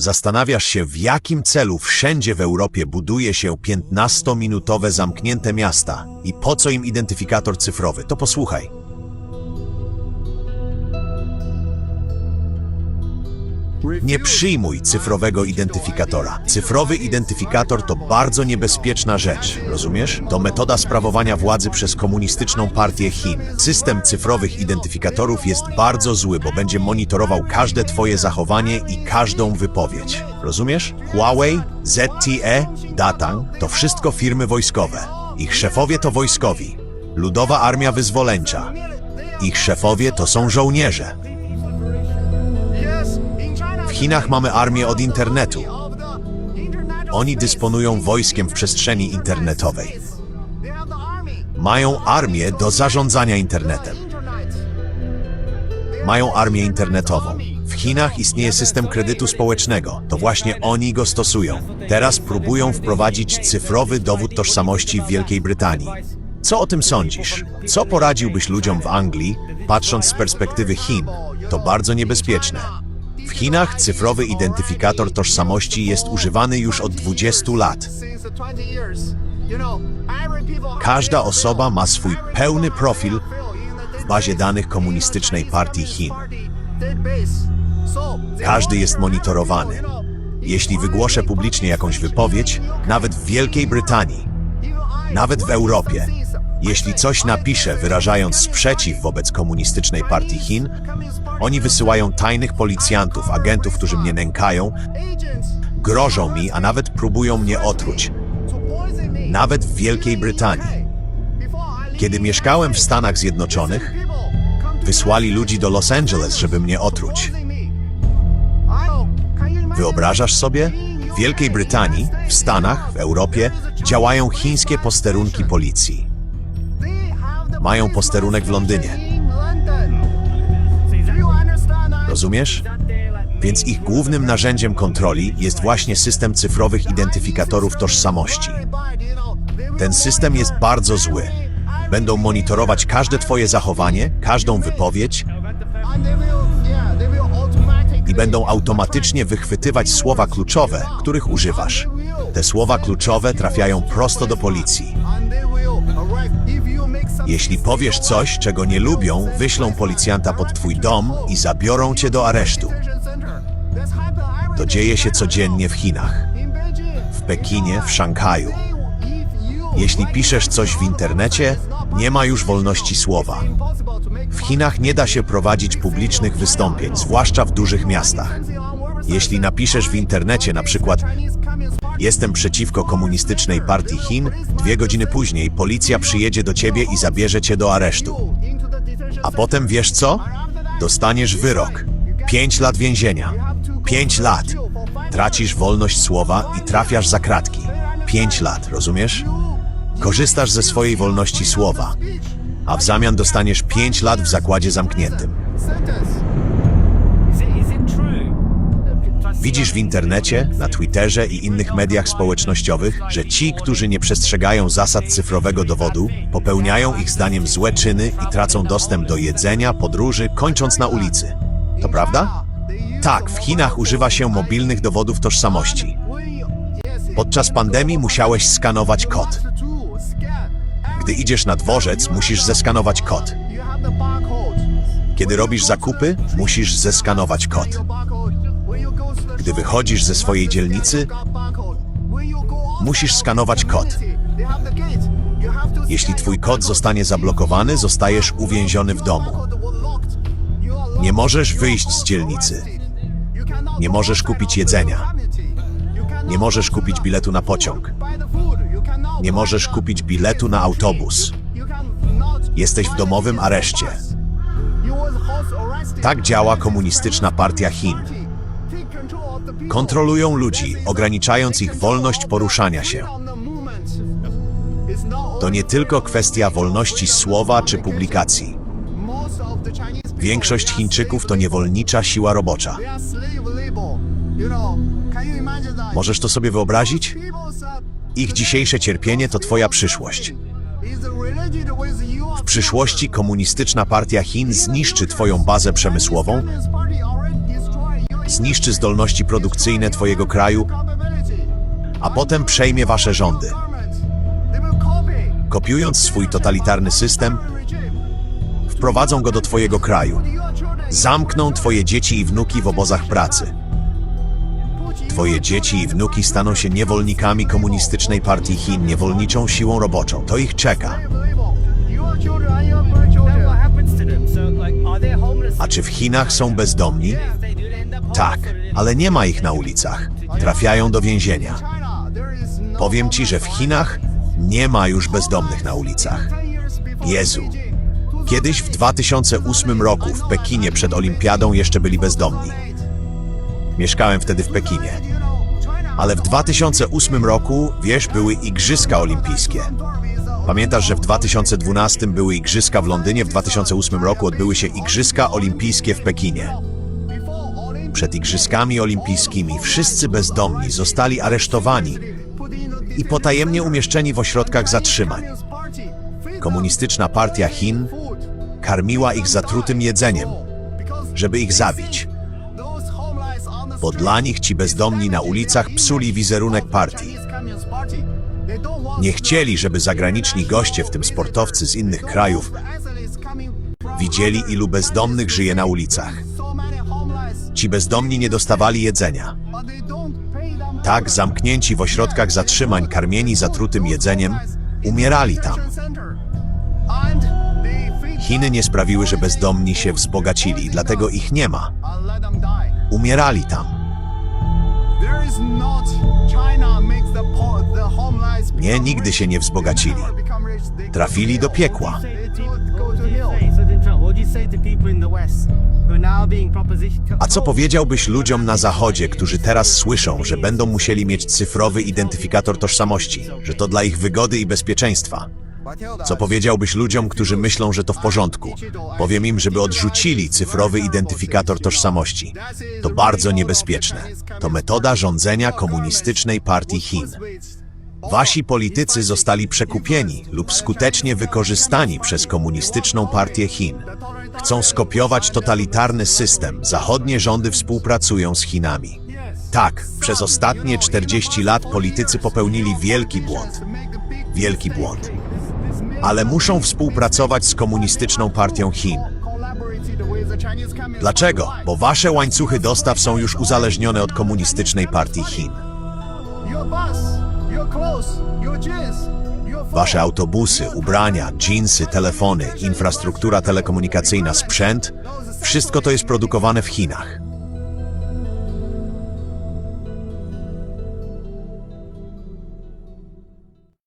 Zastanawiasz się, w jakim celu wszędzie w Europie buduje się 15-minutowe zamknięte miasta i po co im identyfikator cyfrowy. To posłuchaj. Nie przyjmuj cyfrowego identyfikatora. Cyfrowy identyfikator to bardzo niebezpieczna rzecz, rozumiesz? To metoda sprawowania władzy przez komunistyczną partię Chin. System cyfrowych identyfikatorów jest bardzo zły, bo będzie monitorował każde twoje zachowanie i każdą wypowiedź. Rozumiesz? Huawei, ZTE, Datang to wszystko firmy wojskowe. Ich szefowie to wojskowi. Ludowa Armia Wyzwoleńcza. Ich szefowie to są żołnierze. Chinach mamy armię od internetu. Oni dysponują wojskiem w przestrzeni internetowej. Mają armię do zarządzania internetem. Mają armię internetową. W Chinach istnieje system kredytu społecznego. To właśnie oni go stosują. Teraz próbują wprowadzić cyfrowy dowód tożsamości w Wielkiej Brytanii. Co o tym sądzisz? Co poradziłbyś ludziom w Anglii, patrząc z perspektywy Chin? To bardzo niebezpieczne. W Chinach cyfrowy identyfikator tożsamości jest używany już od 20 lat. Każda osoba ma swój pełny profil w bazie danych komunistycznej partii Chin. Każdy jest monitorowany. Jeśli wygłoszę publicznie jakąś wypowiedź, nawet w Wielkiej Brytanii, nawet w Europie, jeśli coś napiszę wyrażając sprzeciw wobec komunistycznej partii Chin, oni wysyłają tajnych policjantów, agentów, którzy mnie nękają, grożą mi, a nawet próbują mnie otruć. Nawet w Wielkiej Brytanii. Kiedy mieszkałem w Stanach Zjednoczonych, wysłali ludzi do Los Angeles, żeby mnie otruć. Wyobrażasz sobie? W Wielkiej Brytanii, w Stanach, w Europie działają chińskie posterunki policji. Mają posterunek w Londynie. Rozumiesz? Więc ich głównym narzędziem kontroli jest właśnie system cyfrowych identyfikatorów tożsamości. Ten system jest bardzo zły. Będą monitorować każde Twoje zachowanie, każdą wypowiedź i będą automatycznie wychwytywać słowa kluczowe, których używasz. Te słowa kluczowe trafiają prosto do policji. Jeśli powiesz coś, czego nie lubią, wyślą policjanta pod Twój dom i zabiorą Cię do aresztu. To dzieje się codziennie w Chinach, w Pekinie, w Szanghaju. Jeśli piszesz coś w internecie, nie ma już wolności słowa. W Chinach nie da się prowadzić publicznych wystąpień, zwłaszcza w dużych miastach. Jeśli napiszesz w internecie na przykład Jestem przeciwko komunistycznej partii Chin, dwie godziny później policja przyjedzie do ciebie i zabierze cię do aresztu. A potem wiesz co? Dostaniesz wyrok. Pięć lat więzienia. Pięć lat. Tracisz wolność słowa i trafiasz za kratki. Pięć lat, rozumiesz? Korzystasz ze swojej wolności słowa, a w zamian dostaniesz pięć lat w zakładzie zamkniętym. Widzisz w internecie, na Twitterze i innych mediach społecznościowych, że ci, którzy nie przestrzegają zasad cyfrowego dowodu, popełniają ich zdaniem złe czyny i tracą dostęp do jedzenia, podróży, kończąc na ulicy. To prawda? Tak, w Chinach używa się mobilnych dowodów tożsamości. Podczas pandemii musiałeś skanować kod. Gdy idziesz na dworzec, musisz zeskanować kod. Kiedy robisz zakupy, musisz zeskanować kod. Gdy wychodzisz ze swojej dzielnicy, musisz skanować kod. Jeśli twój kod zostanie zablokowany, zostajesz uwięziony w domu. Nie możesz wyjść z dzielnicy. Nie możesz kupić jedzenia. Nie możesz kupić biletu na pociąg. Nie możesz kupić biletu na autobus. Jesteś w domowym areszcie. Tak działa komunistyczna partia Chin. Kontrolują ludzi, ograniczając ich wolność poruszania się. To nie tylko kwestia wolności słowa czy publikacji. Większość Chińczyków to niewolnicza siła robocza. Możesz to sobie wyobrazić? Ich dzisiejsze cierpienie to twoja przyszłość. W przyszłości komunistyczna partia Chin zniszczy twoją bazę przemysłową zniszczy zdolności produkcyjne twojego kraju, a potem przejmie wasze rządy. Kopiując swój totalitarny system, wprowadzą go do twojego kraju. Zamkną twoje dzieci i wnuki w obozach pracy. Twoje dzieci i wnuki staną się niewolnikami komunistycznej partii Chin, niewolniczą siłą roboczą. To ich czeka. A czy w Chinach są bezdomni? Tak, ale nie ma ich na ulicach. Trafiają do więzienia. Powiem ci, że w Chinach nie ma już bezdomnych na ulicach. Jezu. Kiedyś w 2008 roku w Pekinie przed Olimpiadą jeszcze byli bezdomni. Mieszkałem wtedy w Pekinie. Ale w 2008 roku, wiesz, były Igrzyska Olimpijskie. Pamiętasz, że w 2012 były Igrzyska w Londynie, w 2008 roku odbyły się Igrzyska Olimpijskie w Pekinie. Przed Igrzyskami Olimpijskimi wszyscy bezdomni zostali aresztowani i potajemnie umieszczeni w ośrodkach zatrzymań. Komunistyczna partia Chin karmiła ich zatrutym jedzeniem, żeby ich zabić, bo dla nich ci bezdomni na ulicach psuli wizerunek partii. Nie chcieli, żeby zagraniczni goście, w tym sportowcy z innych krajów, widzieli, ilu bezdomnych żyje na ulicach. Ci bezdomni nie dostawali jedzenia. Tak, zamknięci w ośrodkach zatrzymań, karmieni zatrutym jedzeniem, umierali tam. Chiny nie sprawiły, że bezdomni się wzbogacili, dlatego ich nie ma. Umierali tam. Nie, nigdy się nie wzbogacili. Trafili do piekła. A co powiedziałbyś ludziom na Zachodzie, którzy teraz słyszą, że będą musieli mieć cyfrowy identyfikator tożsamości, że to dla ich wygody i bezpieczeństwa? Co powiedziałbyś ludziom, którzy myślą, że to w porządku? Powiem im, żeby odrzucili cyfrowy identyfikator tożsamości. To bardzo niebezpieczne. To metoda rządzenia komunistycznej partii Chin. Wasi politycy zostali przekupieni lub skutecznie wykorzystani przez komunistyczną partię Chin. Chcą skopiować totalitarny system. Zachodnie rządy współpracują z Chinami. Tak, przez ostatnie 40 lat politycy popełnili wielki błąd. Wielki błąd. Ale muszą współpracować z komunistyczną partią Chin. Dlaczego? Bo wasze łańcuchy dostaw są już uzależnione od komunistycznej partii Chin. Wasze autobusy, ubrania, dżinsy, telefony, infrastruktura telekomunikacyjna, sprzęt wszystko to jest produkowane w Chinach.